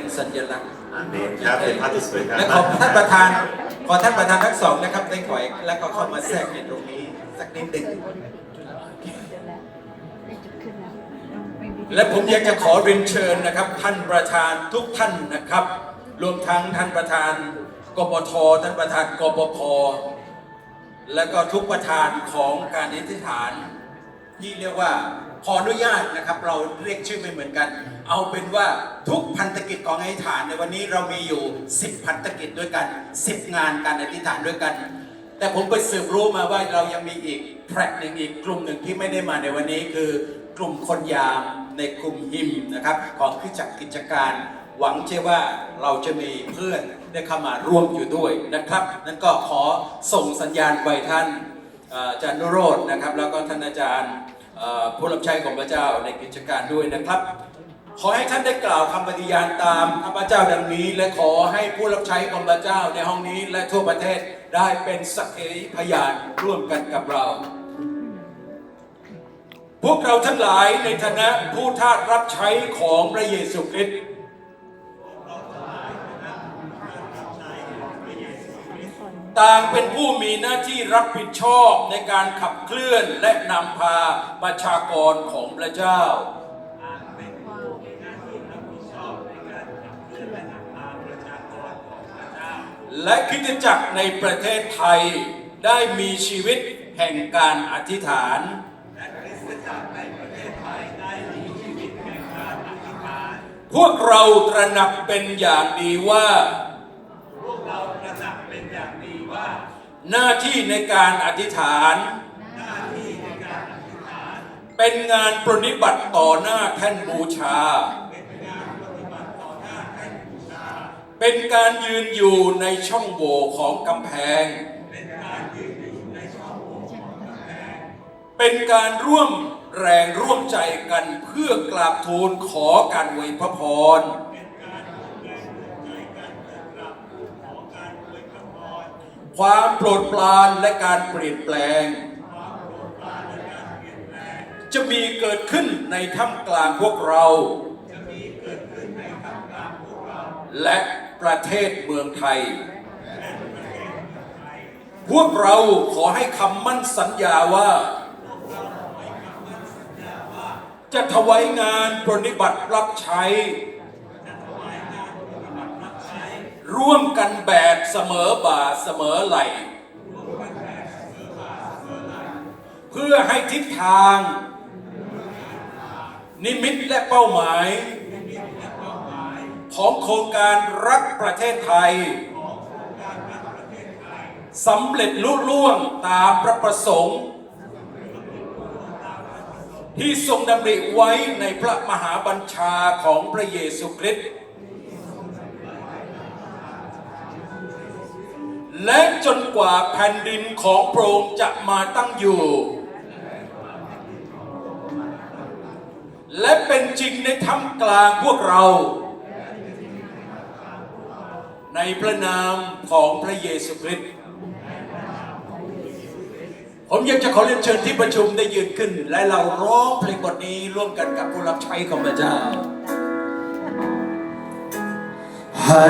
เป็นสัญลักษณ์อาเมนครับเป็นภาพที่สวยงามและขอท่านประธานขอท่านประธานทั้งสองนะครับได้ขอยแล้วก็เข้ามาแทรกในตรงนี้สักนิดหนึ่งและผมอยากจะขอเรียนเชิญนะครับ ท่านประธานทุกท่านนะครับ รวมทั้งท่านประธานกปทท่านประธานกปพและก็ทุกประธานของการอธิษฐานที่เรียกว่า ขออนุญาตนะครับ เราเรียกชื่อไม่เหมือนกัน เอาเป็นว่าทุกพันธกิจของอธิษฐานในวันนี้เรามีอยู่ 10 พันธกิจด้วยกัน 10 งานการอธิษฐานด้วยกัน แต่ผมไปสืบรู้มาว่าเรายังมีอีกแทร็กหนึ่งอีกกลุ่มหนึ่งที่ไม่ได้มาในวันนี้คือกลุ่มคนยามในกลุ่มฮิมนะครับของขึ้นจักกิจการหวังเชื่อว่าเราจะมีเพื่อนได้เข้ามาร่วมอยู่ด้วยนะครับ นั้นก็ขอส่งสัญญาณไปท่านอาจารย์นุโรจน์นะครับ แล้วก็ท่านอาจารย์ ผู้รับใช้ของพระเจ้าในกิจการด้วยนะครับ ขอให้ท่านได้กล่าวคำปฏิญาณตามข้าพเจ้าดังนี้ และขอให้ผู้รับใช้ของพระเจ้าในห้องนี้และทั่วประเทศได้เป็นสักขีพยานร่วมกันกับเรา พวกเราทั้งหลายในฐานะผู้ทาสรับใช้ของพระเยซูคริสต์ ต่างเป็นผู้มีหน้าที่รับผิดชอบในการขับเคลื่อนและนำพาประชากรของพระเจ้า และคริสตจักรในประเทศไทยได้มีชีวิตแห่งการอธิษฐานพวกเราตระหนักเป็นอย่างดีว่า หน้าที่ในการอธิษฐาน เป็นงานปรนิบัติต่อหน้าแท่นบูชา เป็นการยืนอยู่ในช่องโหว่ของกำแพง เป็นการร่วมแรงร่วมใจกันเพื่อกราบทูลขอการไวยพระพร ความโปรดปรานและการเปลี่ยนแปลง จะมีเกิดขึ้นในท่ามกลางพวกเรา และประเทศเมืองไทย พวกเราขอให้คำมั่นสัญญาว่า จะถวายงานปรนิบัติรับใช้ ร่วมกันแบบ เสมอบ่าเสมอไหล เพื่อให้ทิศทาง นิมิตและเป้าหมาย ของโครงการรักประเทศไทยสำเร็จลุล่วงตามพระประสงค์ ที่ทรงดำริไว้ในพระมหาบัญชาของพระเยซูคริสต์ และจนกว่าแผ่นดินของพระองค์จะมาตั้งอยู่ และเป็นจริงในท่ามกลางพวกเรา ในพระนามของพระเยซูคริสต์ผมอยากจะขอเรียนเชิญที่ประชุมได้ยืนขึ้น และเราร้องเพลงบทนี้ร่วมกันกับผู้รับใช้ของพระเจ้าให้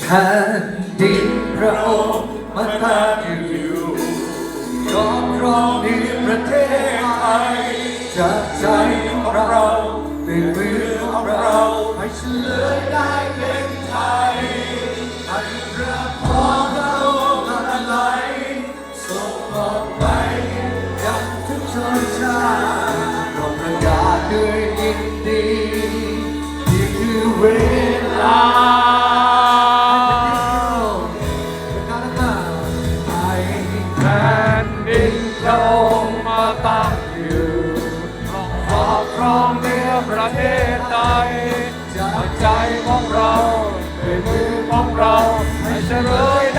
แผ่น ดินพระองค์มาตั้งอยู่ยอมรองในประเทศไทยจากใจของเราด้วยมือของเราให้เฉลยได้เป็นไทย มาตั้งอยู่ครอบครองเนื้อประเทศไทยจากใจของเราด้วยมือของเราให้เฉลย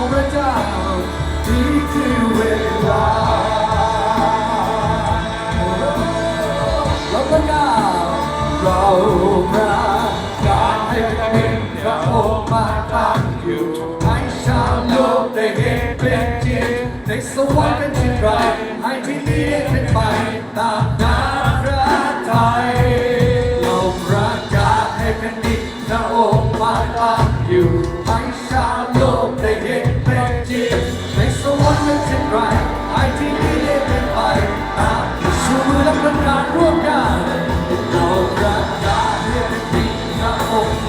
ของเราพระเจ้เราพระกาให้เป็นพระองค์มาตั้งอยู่ให้ชาลกได้เห็นเป็นจริงในสวรรค์เป็นที่ไรให้ที่นี้เป็นไปตามน้ำพระทัยเราพระกาให้เป็นดินพระองมาตั้งอยู่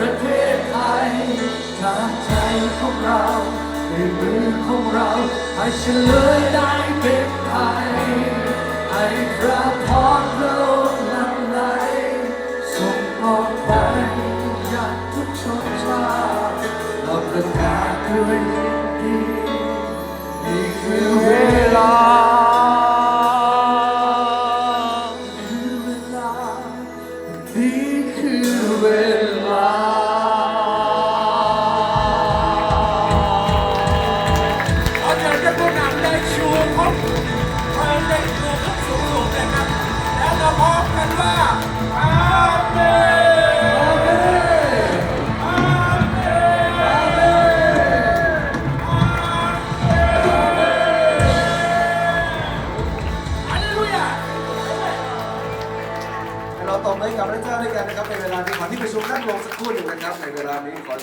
ประเทศไทยจากใจของเราในมือของเราให้เฉลยได้เป็นไทยให้พระพรเรานำไหลส่งออกไปจากทุกชนชาติเราประกาศด้วยยินดี